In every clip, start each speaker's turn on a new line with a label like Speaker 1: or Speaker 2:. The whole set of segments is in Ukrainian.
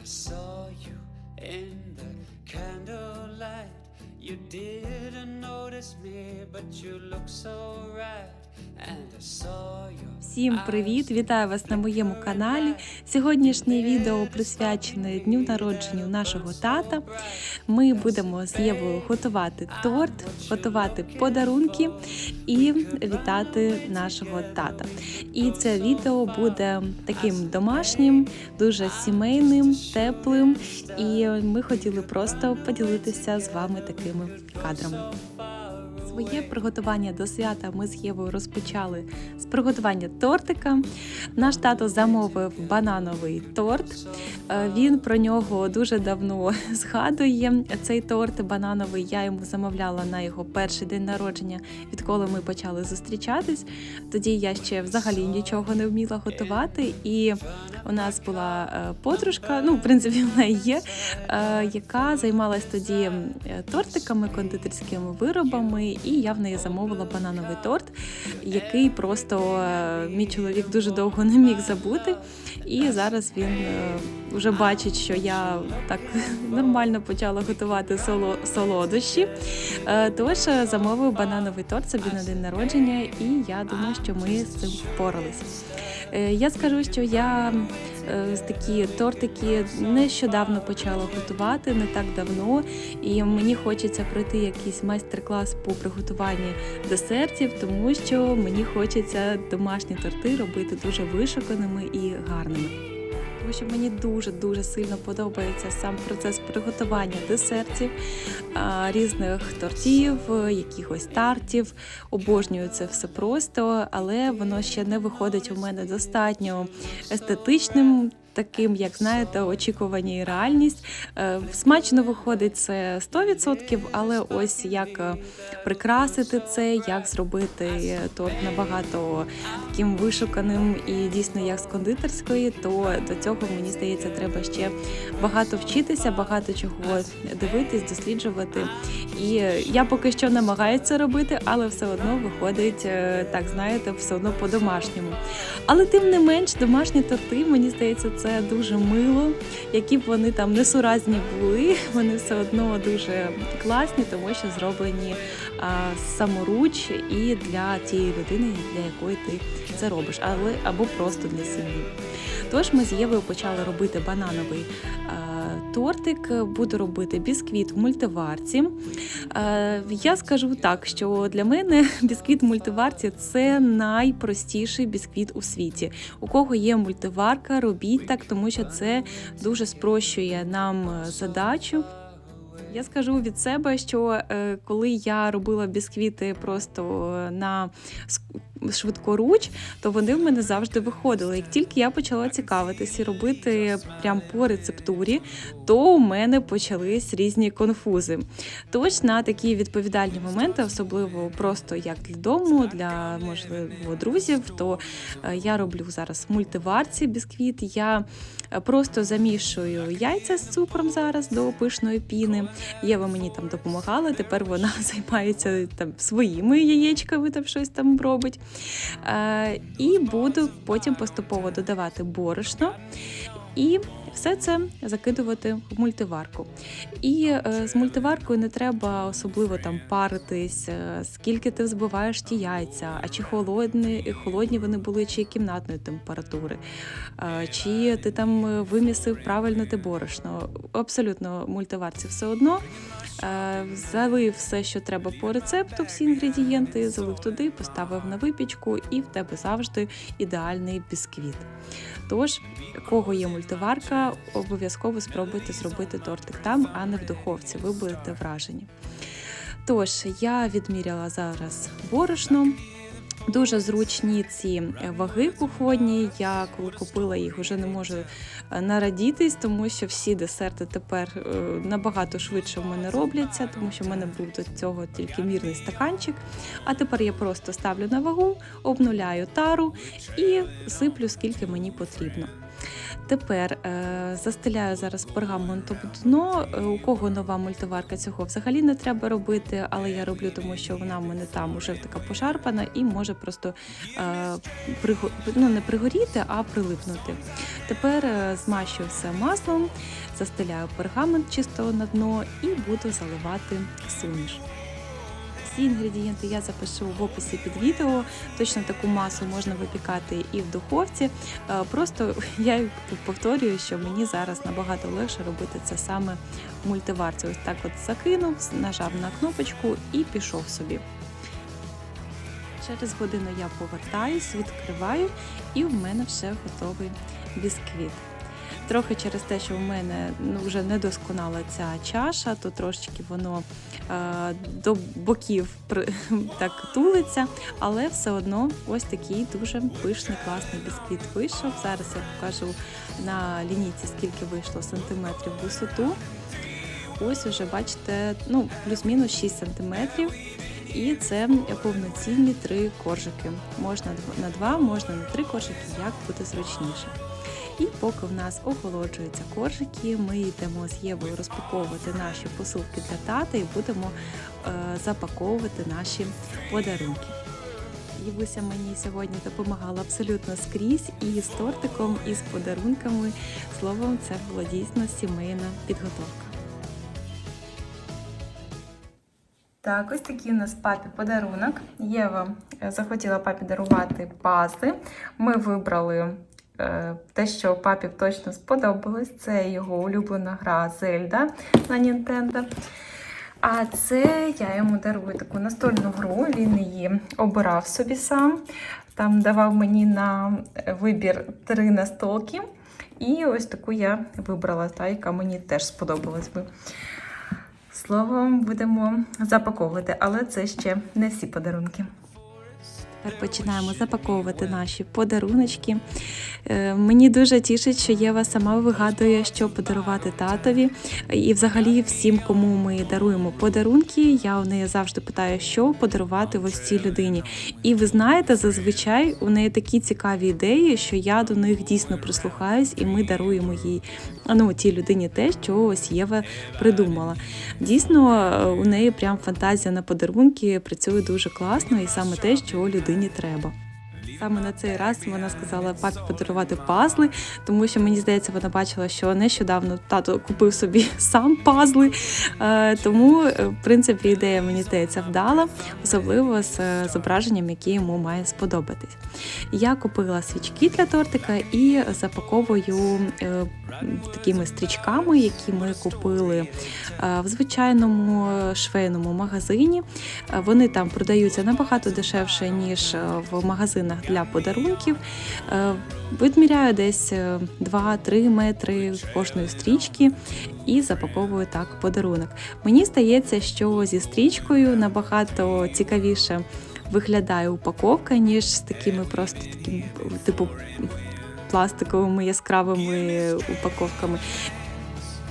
Speaker 1: I saw you in the candlelight. You didn't notice me, but you look so right.
Speaker 2: Всім привіт! Вітаю вас на моєму каналі. Сьогоднішнє відео присвячене дню народження нашого тата. Ми будемо з Євою готувати торт, готувати подарунки і вітати нашого тата. І це відео буде таким домашнім, дуже сімейним, теплим. І ми хотіли просто поділитися з вами такими кадрами. Своє приготування до свята ми з Євою розпочали з приготування тортика. Наш тато замовив банановий торт. Е, Він про нього дуже давно згадує. Цей торт банановий я йому замовляла на його перший день народження, відколи ми почали зустрічатись. Тоді я ще взагалі нічого не вміла готувати. І у нас була е, подружка, ну, в принципі, вона є, е, яка займалась тоді тортиками, кондитерськими виробами, і я в неї замовила банановий торт, який просто е, мій чоловік дуже довго не міг забути. І зараз він е, вже бачить, що я так нормально почала готувати соло, солодощі. Е, Тож замовив банановий торт собі на день народження, і я думаю, що ми з цим впорались. Е, Я скажу, що я е, такі тортики нещодавно почала готувати, не так давно, і мені хочеться пройти якийсь майстер-клас по приготуванні десертів, тому що мені хочеться домашні торти робити дуже вишуканими і гарними. Тому що мені дуже дуже сильно подобається сам процес приготування десертів, різних тортів, якихось тартів. Обожнюю це все просто, але воно ще не виходить у мене достатньо естетичним. Таким, як знаєте, очікування і реальність. Е, Смачно виходить це 100%, але ось як е, прикрасити це, як зробити торт набагато таким вишуканим і дійсно як з кондитерської, то до цього мені здається, треба ще багато вчитися, багато чого дивитись, досліджувати. І я поки що намагаюся робити, але все одно виходить е, так, знаєте, все одно по-домашньому. Але тим не менш, домашні торти, мені здається, це дуже мило. Які б вони там несуразні були, вони все одно дуже класні, тому що зроблені а, саморуч і для тієї людини, для якої ти це робиш, але або просто для сім'ї. Тож ми з Євою почали робити банановий е, тортик. Буду робити бісквіт в мультиварці. Е, я скажу так, що для мене бісквіт в мультиварці це найпростіший бісквіт у світі. У кого є мультиварка, робіть так, тому що це дуже спрощує нам е, задачу. Я скажу від себе, що е, коли я робила бісквіти просто е, на швидкоруч, то вони в мене завжди виходили. Як тільки я почала цікавитися і робити прям по рецептурі, то у мене почались різні конфузи. Тож на такі відповідальні моменти, особливо просто як для дому, для можливо друзів, то е, я роблю зараз мультиварці бісквіт. Я е, просто замішую яйця з цукром зараз до пишної піни. Єва мені там допомагала. Тепер вона займається там своїми яєчками, там щось там робить. Е, і буду потім поступово додавати борошно. І все це закидувати в мультиварку. І е, з мультиваркою не треба особливо там паритись, е, скільки ти взбиваєш ті яйця, а чи холодні, холодні вони були, чи кімнатної температури, е, чи ти там вимісив правильно те борошно. Абсолютно мультиварці все одно. Залив все, що треба по рецепту, всі інгредієнти, залив туди, поставив на випічку, і в тебе завжди ідеальний бісквіт. Тож, кого є мультиварка, обов'язково спробуйте зробити тортик там, а не в духовці. Ви будете вражені. Тож, я відміряла зараз борошно. Дуже зручні ці ваги кухонні. Я коли купила їх, вже не можу е, нарадітись, тому що всі десерти тепер е, набагато швидше в мене робляться, тому що в мене був до цього тільки мірний стаканчик. А тепер я просто ставлю на вагу, обнуляю тару і сиплю скільки мені потрібно. Тепер е, застеляю зараз пергаментом дно. Е, У кого нова мультиварка, цього взагалі не треба робити, але я роблю, тому що вона в мене там уже така пошарпана і може просто е, приго... ну, не пригоріти, а прилипнути. Тепер змащую все маслом, застеляю пергамент чисто на дно і буду заливати суміш. Всі інгредієнти я запишу в описі під відео. Точно таку масу можна випікати і в духовці. Е, Просто я повторюю, що мені зараз набагато легше робити це саме в мультиварці. Ось так от закинув, нажав на кнопочку і пішов собі. Через годину я повертаюсь, відкриваю, і в мене вже готовий бісквіт. Трохи через те, що в мене ну, вже недосконала ця чаша, то трошечки воно е, до боків так тулиться, але все одно ось такий дуже пишний, класний бісквіт вийшов. Зараз я покажу на лінійці, скільки вийшло сантиметрів висоту. Ось уже бачите, ну, плюс-мінус 6 сантиметрів. І це повноцінні три коржики. Можна на два, можна на три коржики, як буде зручніше. І поки в нас охолоджуються коржики, ми йдемо з Євою розпаковувати наші посилки для тата і будемо е, запаковувати наші подарунки. Євуся мені сьогодні допомагала абсолютно скрізь і з тортиком, і з подарунками. Словом, це була дійсно сімейна підготовка. Так, ось такий у нас папі подарунок. Єва е, захотіла папі дарувати пазли. Ми вибрали те, що папі точно сподобалось. Це його улюблена гра Зельда на Нінтендо. А це я йому дарую таку настольну гру. Він її обирав собі сам. Там давав мені на вибір три настолки. І ось таку я вибрала, та, яка мені теж сподобалась би. Словом, будемо запаковувати, але це ще не всі подарунки. Тепер починаємо запаковувати наші подаруночки. Е, Мені дуже тішить, що Єва сама вигадує, що подарувати татові. І взагалі всім, кому ми даруємо подарунки, я у неї завжди питаю, що подарувати ось цій людині. І ви знаєте, зазвичай у неї такі цікаві ідеї, що я до них дійсно прислухаюсь, і ми даруємо їй ну, тій людині те, що ось Єва придумала. Дійсно, у неї прям фантазія на подарунки працює дуже класно, і саме те, що людині треба. Саме на цей раз вона сказала папі подарувати пазли, тому що мені здається, вона бачила, що нещодавно тато купив собі сам пазли. Е, Тому, е, в принципі, ідея мені здається вдала, особливо з е, зображенням, яке йому має сподобатись. Я купила свічки для тортика і запаковую такими стрічками, які ми купили в звичайному швейному магазині. Вони там продаються набагато дешевше, ніж в магазинах для подарунків. Е, Відміряю десь е, 2-3 метри кожної стрічки і запаковую так подарунок. Мені здається, що зі стрічкою набагато цікавіше виглядає упаковка, ніж з такими просто такими, типу пластиковими яскравими упаковками.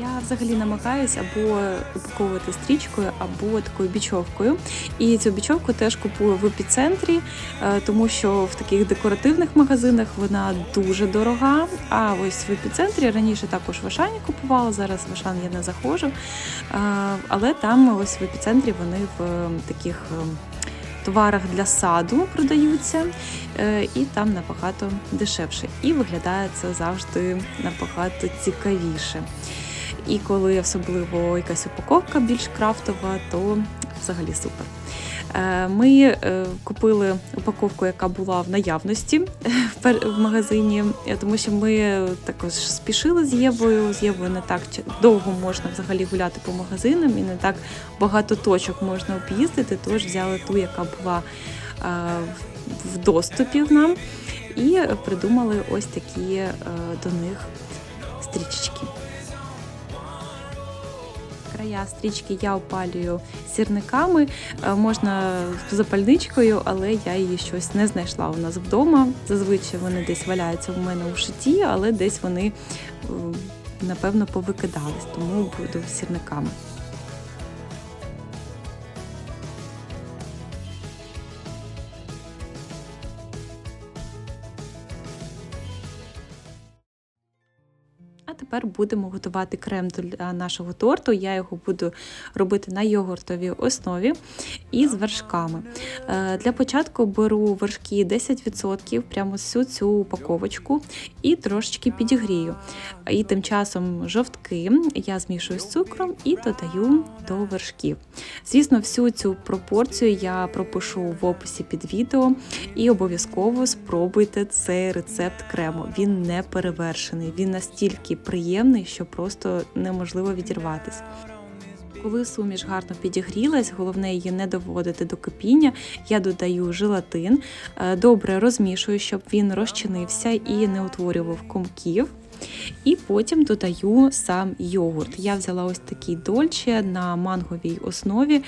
Speaker 2: Я взагалі намагаюся або упаковувати стрічкою, або такою бічовкою. І цю бічовку теж купую в епіцентрі, е, тому що в таких декоративних магазинах вона дуже дорога. А ось в епіцентрі раніше також в Ашані купувала, зараз в Ашан я не заходжу. Е, Але там ось в епіцентрі вони в е, таких товарах для саду продаються, і там набагато дешевше. І виглядає це завжди набагато цікавіше. І коли особливо якась упаковка більш крафтова, то взагалі супер. Е, Ми е, купили упаковку, яка була в наявності в магазині, е, тому що ми також спішили з Євою. З Євою не так довго можна взагалі гуляти по магазинам і не так багато точок можна об'їздити. Тож взяли ту, яка була в- доступі нам, і придумали ось такі до них стрічечки. Края стрічки я опалюю сірниками, можна з запальничкою, але я її щось не знайшла у нас вдома. Зазвичай вони десь валяються в мене у шиті, але десь вони е, напевно повикидались, тому буду сірниками. Тепер будемо готувати крем для нашого торту. Я його буду робити на йогуртовій основі і з вершками. Е, Для початку беру вершки 10%, прямо всю цю упаковочку, і трошечки підігрію. І тим часом жовтки я змішую з цукром і додаю до вершків. Звісно, всю цю пропорцію я пропишу в описі під відео і обов'язково спробуйте цей рецепт крему. Він не перевершений, він настільки приємний, що просто неможливо відірватись. Коли суміш гарно підігрілась, головне її не доводити до кипіння, я додаю желатин, е, добре розмішую, щоб він розчинився і не утворював комків. І потім додаю сам йогурт. Я взяла ось такий дольче на манговій основі.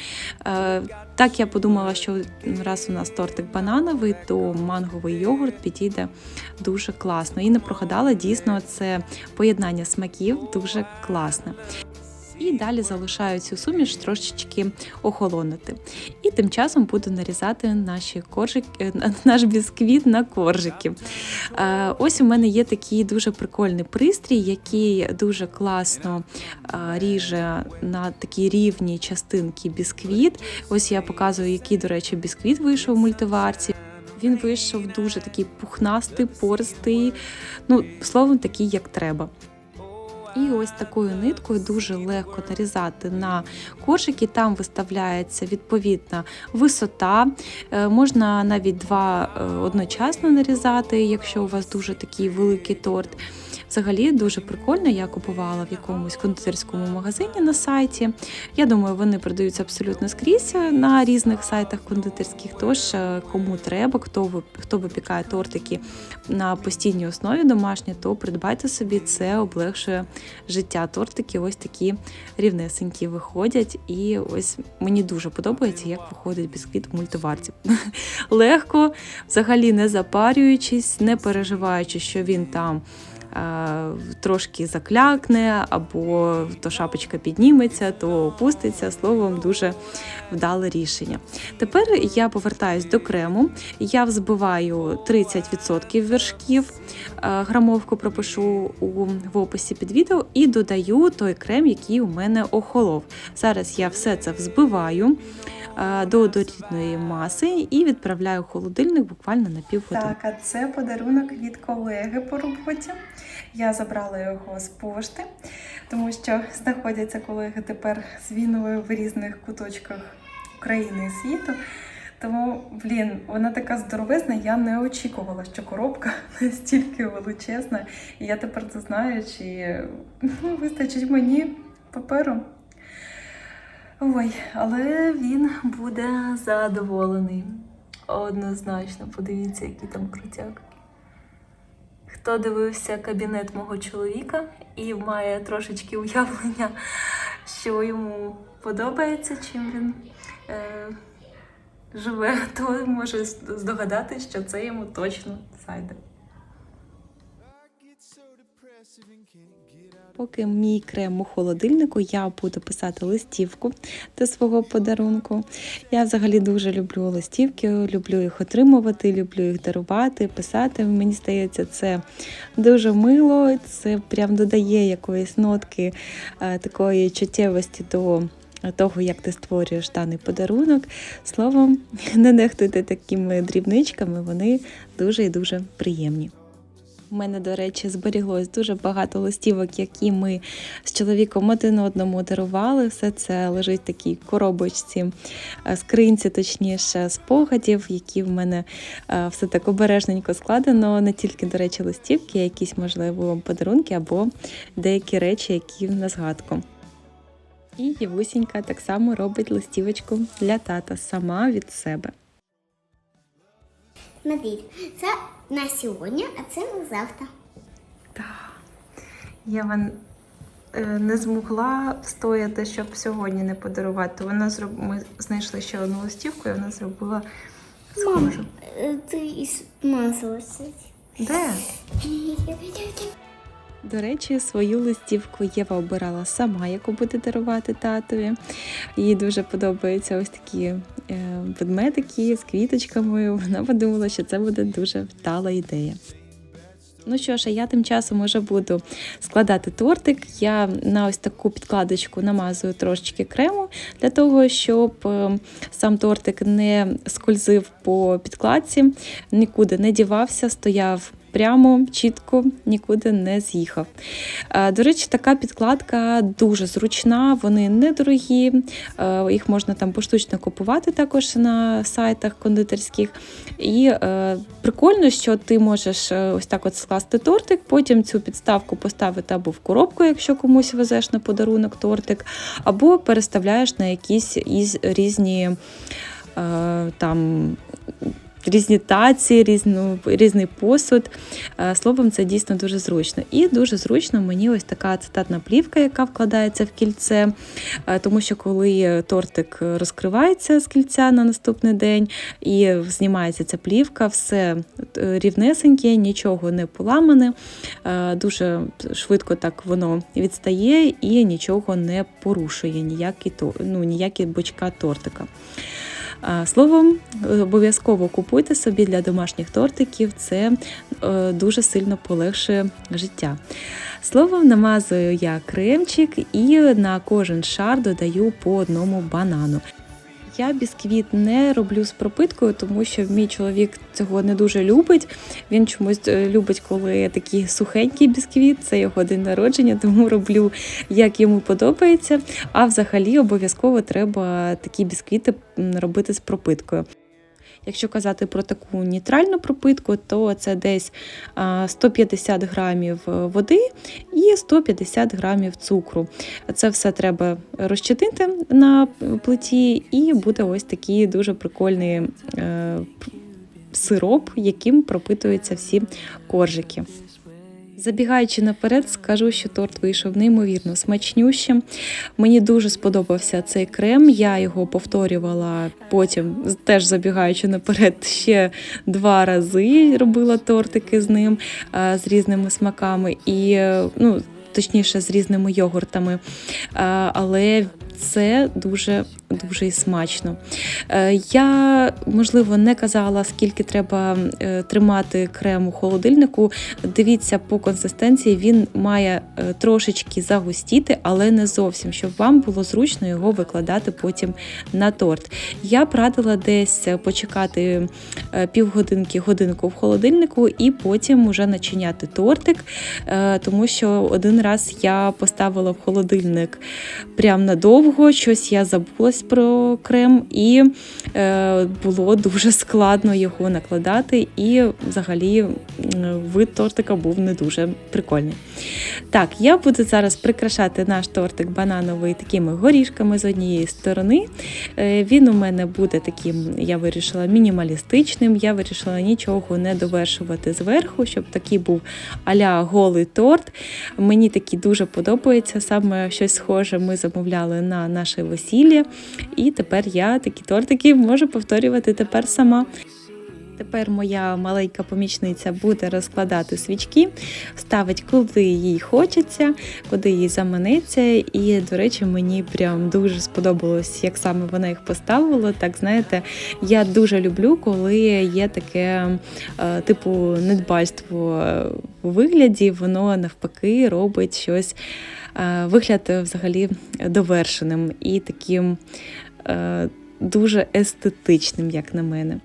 Speaker 2: Е, Так я подумала, що раз у нас тортик банановий, то манговий йогурт підійде дуже класно. І не прогадала, дійсно, це поєднання смаків дуже класне. І далі залишаю цю суміш трошечки охолонути. І тим часом буду нарізати наші коржики, е, наш бісквіт на коржики. Е, Ось у мене є такий дуже прикольний пристрій, який дуже класно е, ріже на такі рівні частинки бісквіт. Ось я показую, який, до речі, бісквіт вийшов в мультиварці. Він вийшов дуже такий пухнастий, пористий, ну, словом, такий, як треба. І ось такою ниткою дуже легко нарізати на коржики. Там виставляється відповідна висота. Е, Можна навіть два е, одночасно нарізати, якщо у вас дуже такий великий торт. Взагалі дуже прикольно. Я купувала в якомусь кондитерському магазині на сайті. Я думаю, вони продаються абсолютно скрізь на різних сайтах кондитерських. Тож, е, кому треба, хто хто випікає тортики на постійній основі домашні, то придбайте собі це облегшує життя. Тортики ось такі рівнесенькі виходять. І ось мені дуже подобається, як виходить бісквіт в мультиварці. Легко, взагалі не запарюючись, не переживаючи, що він там. Е, Трошки заклякне, або то шапочка підніметься, то опуститься. Словом, дуже вдале рішення. Тепер я повертаюсь до крему. Я взбиваю 30% вершків, е, грамовку пропишу в описі під відео і додаю той крем, який у мене охолов. Зараз я все це взбиваю до однорідної маси і відправляю в холодильник буквально на півгодини. Так, а це подарунок від колеги по роботі. Я забрала його з пошти, тому що знаходяться колеги тепер з війною в різних куточках України і світу. Тому, блін, вона така здоровезна, я не очікувала, що коробка настільки величезна. І я тепер це знаю, чи ну, вистачить мені паперу. Ой, але він буде задоволений. Однозначно, подивіться, який там крутяк. Хто дивився кабінет мого чоловіка і має трошечки уявлення, що йому подобається, чим він е, живе, то може здогадатись, що це йому точно зайде. Поки мій крем у холодильнику, я буду писати листівку до свого подарунку. Я взагалі дуже люблю листівки, люблю їх отримувати, люблю їх дарувати, писати. Мені здається, це дуже мило, це прям додає якоїсь нотки е, такої чуттєвості до. Того, як ти створюєш даний подарунок, словом, не нехтуйте такими дрібничками, вони дуже і дуже приємні. У мене, до речі, зберіглось дуже багато листівок, які ми з чоловіком один одному дарували. Все це лежить в такій коробочці, е, скринці, точніше, спогадів, які в мене е, все так обережненько складено. Не тільки, до речі, листівки, а якісь, можливо, подарунки або деякі речі, які на згадку. І Євусінька так само робить листівочку для тата сама від себе.
Speaker 3: Це на сьогодні, а це на завтра.
Speaker 2: Так. Я вам не змогла встояти, щоб сьогодні не подарувати. Вона зроб... Ми знайшли ще одну листівку, і вона зробила схожу.
Speaker 3: Е, Ти із масовості.
Speaker 2: Де? До речі, свою листівку Єва обирала сама, яку буде дарувати татові. Їй дуже подобаються ось такі е, ведмедики з квіточками. Вона подумала, що це буде дуже вдала ідея. Ну що ж, а я тим часом уже буду складати тортик. Я на ось таку підкладочку намазую трошечки крему для того, щоб е, сам тортик не скользив по підкладці, нікуди не дівався, стояв прямо, чітко, нікуди не з'їхав. Е, До речі, така підкладка дуже зручна, вони недорогі, е, їх можна там поштучно купувати також на сайтах кондитерських. І е, прикольно, що ти можеш ось так от скласти тортик, потім цю підставку поставити або в коробку, якщо комусь везеш на подарунок тортик, або переставляєш на якісь із різні там. Різні таці, різну, різний посуд. Е, Словом, це дійсно дуже зручно. І дуже зручно мені ось така цитатна плівка, яка вкладається в кільце, е, тому що коли тортик розкривається з кільця на наступний день і знімається ця плівка, все е, рівнесеньке, нічого не поламане, дуже швидко так воно відстає і нічого не порушує, ніякі, ну, ніякі бочка тортика. Словом, обов'язково купуйте собі для домашніх тортиків, це е, дуже сильно полегшує життя. Словом, намазую я кремчик і на кожен шар додаю по одному банану. Я бісквіт не роблю з пропиткою, тому що мій чоловік цього не дуже любить. Він чомусь е, любить, коли такий сухенький бісквіт, це його день народження, тому роблю як йому подобається. А взагалі обов'язково треба такі бісквіти робити з пропиткою. Якщо казати про таку нейтральну пропитку, то це десь а, 150 грамів води і 150 грамів цукру. Це все треба розчинити на плиті, і буде ось такий дуже прикольний е, сироп, яким пропитуються всі коржики. Забігаючи наперед, скажу, що торт вийшов неймовірно смачнющим. Мені дуже сподобався цей крем. Я його повторювала потім, теж забігаючи наперед, ще два рази робила тортики з ним е, з різними смаками і е, ну. Точніше, з різними йогуртами, Е, але це дуже дуже смачно. Е, Я, можливо, не казала, скільки треба е, тримати крем у холодильнику. Дивіться по консистенції, він має е, трошечки загустіти, але не зовсім, щоб вам було зручно його викладати потім на торт. Я б радила десь почекати півгодинки, годинку в холодильнику і потім вже начиняти тортик, тому що один раз я поставила в холодильник прям надовго, щось я забулась про крем, і е, було дуже складно його накладати, і взагалі вид тортика був не дуже прикольний. Так, я буду зараз прикрашати наш тортик банановий такими горішками з однієї сторони. Е, Він у мене буде таким, я вирішила, мінімалістичним. Я вирішила нічого не довершувати зверху, щоб такий був аля голий торт. Мені такий дуже подобається. Саме щось схоже ми замовляли на наше весілля. І тепер я такі тортики можу повторювати тепер сама. Тепер моя маленька помічниця буде розкладати свічки, ставить куди їй хочеться, куди їй заманеться. І, до речі, мені прям дуже сподобалось, як саме вона їх поставила. Так, знаєте, я дуже люблю, коли є таке е, типу недбальство у вигляді, воно навпаки робить щось, е, вигляд взагалі довершеним і таким е, дуже естетичним, як на мене.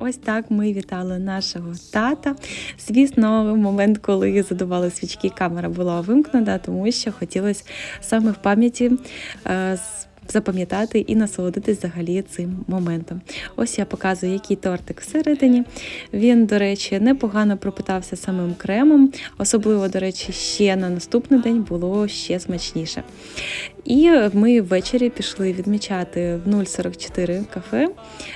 Speaker 2: Ось так ми вітали нашого тата. Звісно, в момент, коли задували свічки, камера була вимкнена, тому що хотілося саме в пам'яті е, запам'ятати і насолодитись взагалі цим моментом. Ось я показую, який тортик всередині. Він, до речі, непогано пропитався самим кремом, особливо, до речі, ще на наступний день було ще смачніше. І ми ввечері пішли відмічати в 044 кафе.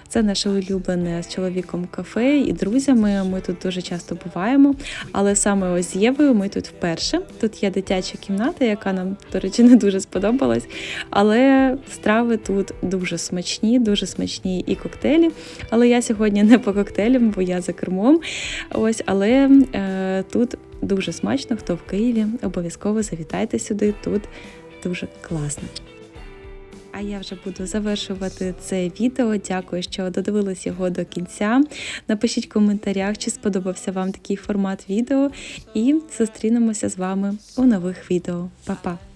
Speaker 2: Це наше улюблене з чоловіком кафе і друзями. Ми тут дуже часто буваємо. Але саме ось з Євою ми тут вперше. Тут є дитяча кімната, яка нам, до речі, не дуже сподобалась. Але страви тут дуже смачні, дуже смачні і коктейлі. Але я сьогодні не по коктейлям, бо я за кермом. Ось, але е, тут дуже смачно. Хто в Києві, обов'язково завітайте сюди. Тут дуже класно. А я вже буду завершувати це відео. Дякую, що додивились його до кінця. Напишіть в коментарях, чи сподобався вам такий формат відео. І зустрінемося з вами у нових відео. Па-па!